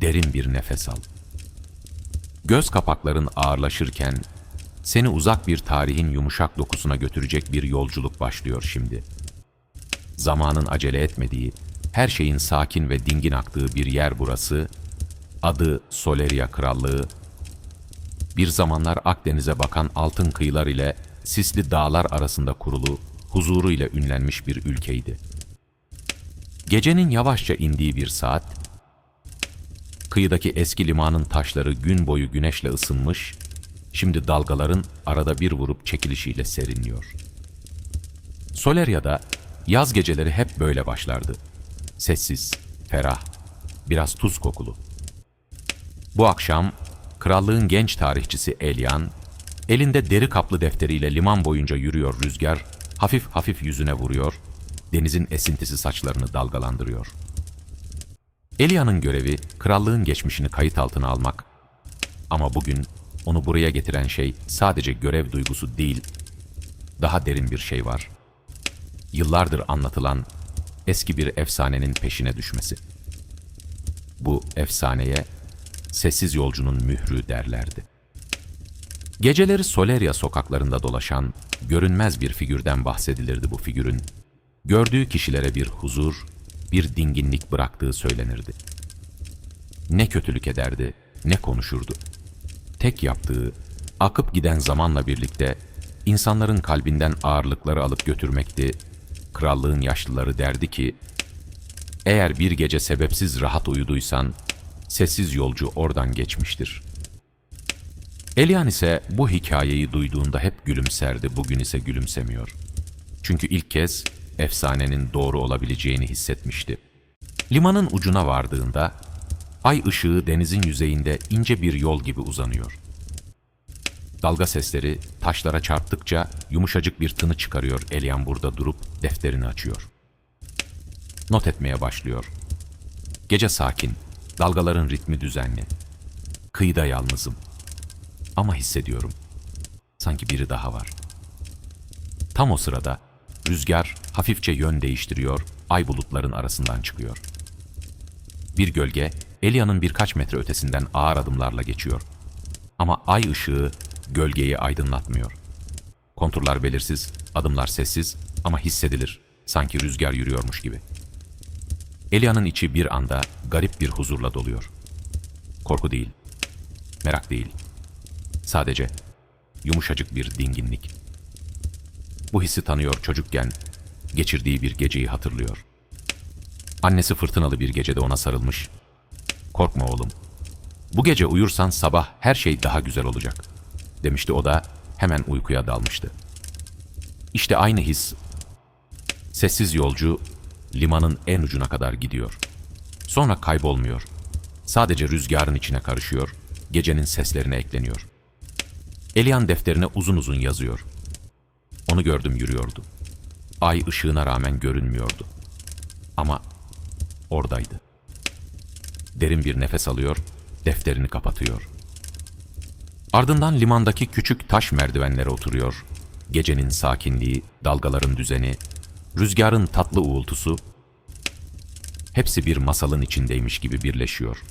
derin bir nefes al. Göz kapakların ağırlaşırken seni uzak bir tarihin yumuşak dokusuna götürecek bir yolculuk başlıyor şimdi. Zamanın acele etmediği, her şeyin sakin ve dingin aktığı bir yer burası. Adı Soleria Krallığı. Bir zamanlar Akdeniz'e bakan altın kıyılar ile sisli dağlar arasında kurulu, huzuru ile ünlenmiş bir ülkeydi. Gecenin yavaşça indiği bir saat, kıyıdaki eski limanın taşları gün boyu güneşle ısınmış, şimdi dalgaların arada bir vurup çekilişiyle serinliyor. Soleria'da yaz geceleri hep böyle başlardı. Sessiz, ferah, biraz tuz kokulu. Bu akşam krallığın genç tarihçisi Elian, elinde deri kaplı defteriyle liman boyunca yürüyor rüzgar, hafif hafif yüzüne vuruyor, denizin esintisi saçlarını dalgalandırıyor. Elia'nın görevi krallığın geçmişini kayıt altına almak. Ama bugün onu buraya getiren şey sadece görev duygusu değil, daha derin bir şey var. Yıllardır anlatılan eski bir efsanenin peşine düşmesi. Bu efsaneye sessiz yolcunun mührü derlerdi. Geceleri Soleria sokaklarında dolaşan görünmez bir figürden bahsedilirdi bu figürün. Gördüğü kişilere bir huzur, bir dinginlik bıraktığı söylenirdi. Ne kötülük ederdi, ne konuşurdu. Tek yaptığı, akıp giden zamanla birlikte insanların kalbinden ağırlıkları alıp götürmekti. Krallığın yaşlıları derdi ki, eğer bir gece sebepsiz rahat uyuduysan, sessiz yolcu oradan geçmiştir. Elian ise bu hikayeyi duyduğunda hep gülümserdi, bugün ise gülümsemiyor. Çünkü ilk kez efsanenin doğru olabileceğini hissetmişti. Limanın ucuna vardığında, ay ışığı denizin yüzeyinde ince bir yol gibi uzanıyor. Dalga sesleri taşlara çarptıkça yumuşacık bir tını çıkarıyor Elian burada durup defterini açıyor. Not etmeye başlıyor. Gece sakin, dalgaların ritmi düzenli. Kıyıda yalnızım. Ama hissediyorum. Sanki biri daha var. Tam o sırada rüzgar hafifçe yön değiştiriyor, ay bulutların arasından çıkıyor. Bir gölge Elia'nın birkaç metre ötesinden ağır adımlarla geçiyor. Ama ay ışığı gölgeyi aydınlatmıyor. Konturlar belirsiz, adımlar sessiz ama hissedilir. Sanki rüzgar yürüyormuş gibi. Elia'nın içi bir anda garip bir huzurla doluyor. Korku değil, merak değil. Sadece yumuşacık bir dinginlik. Bu hissi tanıyor çocukken, geçirdiği bir geceyi hatırlıyor. Annesi fırtınalı bir gecede ona sarılmış. Korkma oğlum. Bu gece uyursan sabah her şey daha güzel olacak. Demişti o da hemen uykuya dalmıştı. İşte aynı his. Sessiz yolcu limanın en ucuna kadar gidiyor. Sonra kaybolmuyor. Sadece rüzgarın içine karışıyor, gecenin seslerine ekleniyor. Elian defterine uzun uzun yazıyor. Onu gördüm yürüyordu. Ay ışığına rağmen görünmüyordu. Ama oradaydı. Derin bir nefes alıyor, defterini kapatıyor. Ardından limandaki küçük taş merdivenlere oturuyor. Gecenin sakinliği, dalgaların düzeni, rüzgarın tatlı uğultusu, hepsi bir masalın içindeymiş gibi birleşiyor.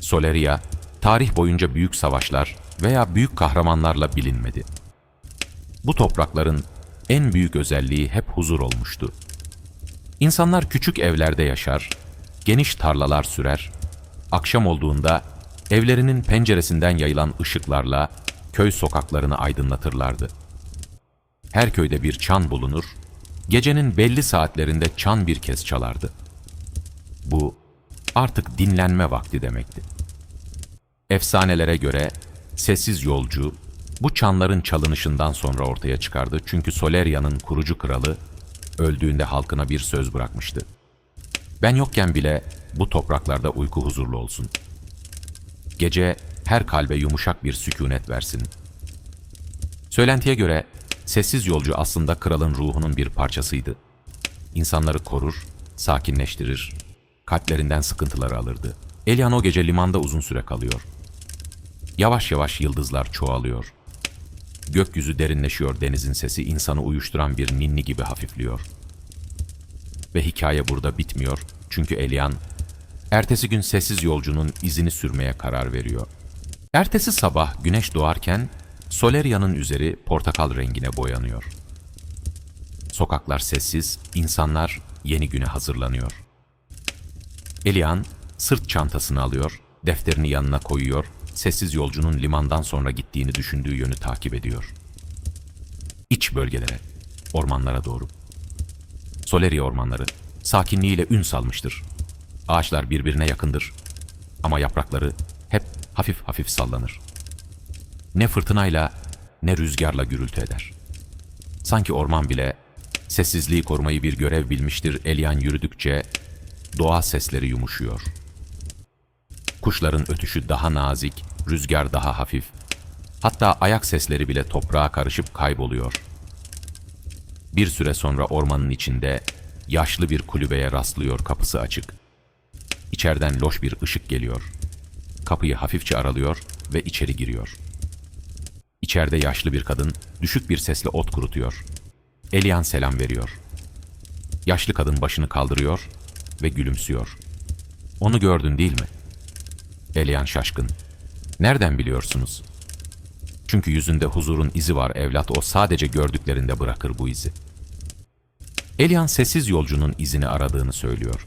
Soleria, tarih boyunca büyük savaşlar veya büyük kahramanlarla bilinmedi. Bu toprakların en büyük özelliği hep huzur olmuştu. İnsanlar küçük evlerde yaşar, geniş tarlalar sürer, akşam olduğunda evlerinin penceresinden yayılan ışıklarla köy sokaklarını aydınlatırlardı. Her köyde bir çan bulunur, gecenin belli saatlerinde çan bir kez çalardı. Bu artık dinlenme vakti demekti. Efsanelere göre sessiz yolcu bu çanların çalınışından sonra ortaya çıkardı çünkü Soleria'nın kurucu kralı öldüğünde halkına bir söz bırakmıştı. Ben yokken bile bu topraklarda uyku huzurlu olsun. Gece her kalbe yumuşak bir sükunet versin. Söylentiye göre sessiz yolcu aslında kralın ruhunun bir parçasıydı. İnsanları korur, sakinleştirir, kalplerinden sıkıntıları alırdı. Elian o gece limanda uzun süre kalıyor. Yavaş yavaş yıldızlar çoğalıyor. Gökyüzü derinleşiyor denizin sesi insanı uyuşturan bir ninni gibi hafifliyor. Ve hikaye burada bitmiyor çünkü Elian Ertesi gün sessiz yolcunun izini sürmeye karar veriyor. Ertesi sabah güneş doğarken Soleria'nın üzeri portakal rengine boyanıyor. Sokaklar sessiz, insanlar yeni güne hazırlanıyor. Elian sırt çantasını alıyor, defterini yanına koyuyor, sessiz yolcunun limandan sonra gittiğini düşündüğü yönü takip ediyor. İç bölgelere, ormanlara doğru. Soleria ormanları sakinliğiyle ün salmıştır. Ağaçlar birbirine yakındır ama yaprakları hep hafif hafif sallanır. Ne fırtınayla ne rüzgarla gürültü eder. Sanki orman bile sessizliği korumayı bir görev bilmiştir Elian yürüdükçe doğa sesleri yumuşuyor. Kuşların ötüşü daha nazik, rüzgar daha hafif. Hatta ayak sesleri bile toprağa karışıp kayboluyor. Bir süre sonra ormanın içinde yaşlı bir kulübeye rastlıyor kapısı açık. İçeriden loş bir ışık geliyor. Kapıyı hafifçe aralıyor ve içeri giriyor. İçeride yaşlı bir kadın düşük bir sesle ot kurutuyor. Elian selam veriyor. Yaşlı kadın başını kaldırıyor ve gülümsüyor. Onu gördün değil mi? Elian şaşkın. Nereden biliyorsunuz? Çünkü yüzünde huzurun izi var evlat o sadece gördüklerinde bırakır bu izi. Elian sessiz yolcunun izini aradığını söylüyor.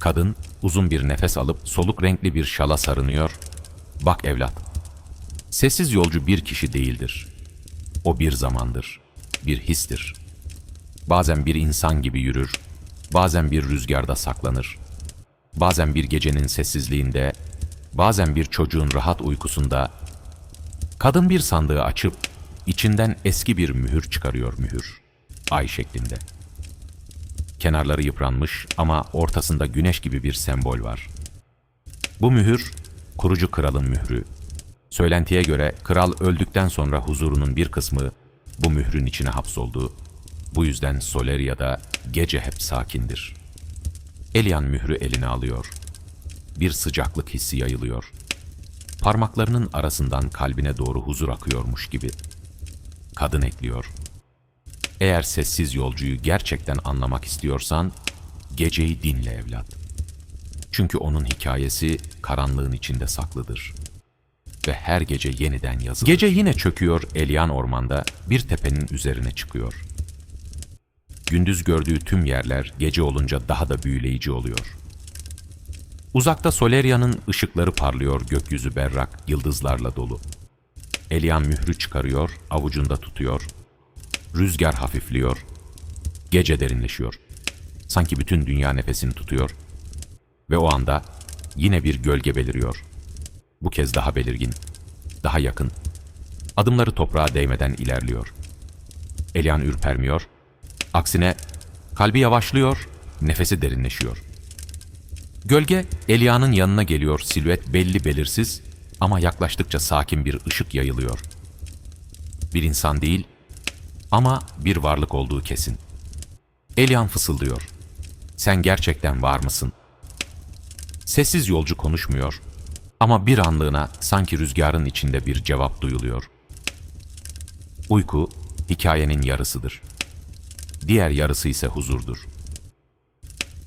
Kadın uzun bir nefes alıp soluk renkli bir şala sarınıyor. Bak evlat, sessiz yolcu bir kişi değildir. O bir zamandır, bir histir. Bazen bir insan gibi yürür, bazen bir rüzgarda saklanır. Bazen bir gecenin sessizliğinde, bazen bir çocuğun rahat uykusunda, kadın bir sandığı açıp içinden eski bir mühür çıkarıyor mühür, ay şeklinde. Kenarları yıpranmış ama ortasında güneş gibi bir sembol var. Bu mühür, kurucu kralın mührü. Söylentiye göre kral öldükten sonra huzurunun bir kısmı bu mührün içine hapsoldu. Bu yüzden Soleria'da gece hep sakindir. Elian mührü eline alıyor. Bir sıcaklık hissi yayılıyor. Parmaklarının arasından kalbine doğru huzur akıyormuş gibi. Kadın ekliyor. Eğer sessiz yolcuyu gerçekten anlamak istiyorsan, geceyi dinle evlat. Çünkü onun hikayesi karanlığın içinde saklıdır. Ve her gece yeniden yazılır. Gece yine çöküyor Elian ormanda, bir tepenin üzerine çıkıyor. Gündüz gördüğü tüm yerler gece olunca daha da büyüleyici oluyor. Uzakta Soleria'nın ışıkları parlıyor, gökyüzü berrak, yıldızlarla dolu. Elian mührü çıkarıyor, avucunda tutuyor. Rüzgar hafifliyor. Gece derinleşiyor. Sanki bütün dünya nefesini tutuyor. Ve o anda yine bir gölge beliriyor. Bu kez daha belirgin, daha yakın. Adımları toprağa değmeden ilerliyor. Elian ürpermiyor. Aksine kalbi yavaşlıyor, nefesi derinleşiyor. Gölge Elia'nın yanına geliyor silüet belli belirsiz ama yaklaştıkça sakin bir ışık yayılıyor. Bir insan değil ama bir varlık olduğu kesin. Elian fısıldıyor. Sen gerçekten var mısın? Sessiz yolcu konuşmuyor ama bir anlığına sanki rüzgarın içinde bir cevap duyuluyor. Uyku hikayenin yarısıdır. Diğer yarısı ise huzurdur.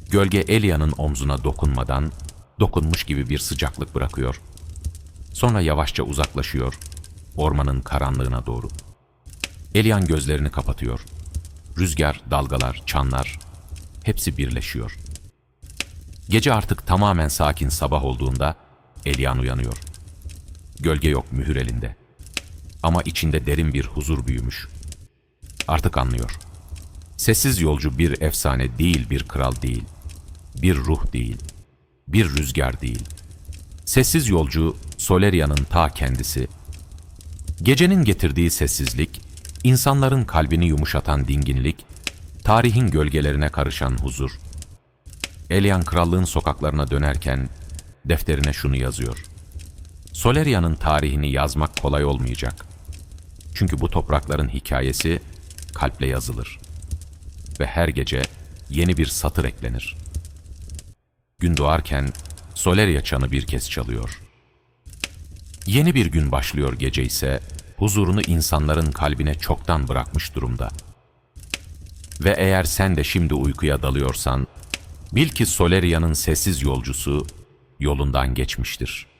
Gölge Elia'nın omzuna dokunmadan, dokunmuş gibi bir sıcaklık bırakıyor. Sonra yavaşça uzaklaşıyor, ormanın karanlığına doğru. Elian gözlerini kapatıyor. Rüzgar, dalgalar, çanlar, hepsi birleşiyor. Gece artık tamamen sakin sabah olduğunda Elian uyanıyor. Gölge yok mühür elinde. Ama içinde derin bir huzur büyümüş. Artık anlıyor. Sessiz yolcu bir efsane değil, bir kral değil. Bir ruh değil. Bir rüzgar değil. Sessiz yolcu Soleria'nın ta kendisi. Gecenin getirdiği sessizlik, insanların kalbini yumuşatan dinginlik, tarihin gölgelerine karışan huzur. Elian krallığın sokaklarına dönerken defterine şunu yazıyor. Soleria'nın tarihini yazmak kolay olmayacak. Çünkü bu toprakların hikayesi kalple yazılır. Ve her gece yeni bir satır eklenir. Gün doğarken Soleria çanı bir kez çalıyor. Yeni bir gün başlıyor gece ise huzurunu insanların kalbine çoktan bırakmış durumda. Ve eğer sen de şimdi uykuya dalıyorsan, bil ki Soleria'nın sessiz yolcusu yolundan geçmiştir.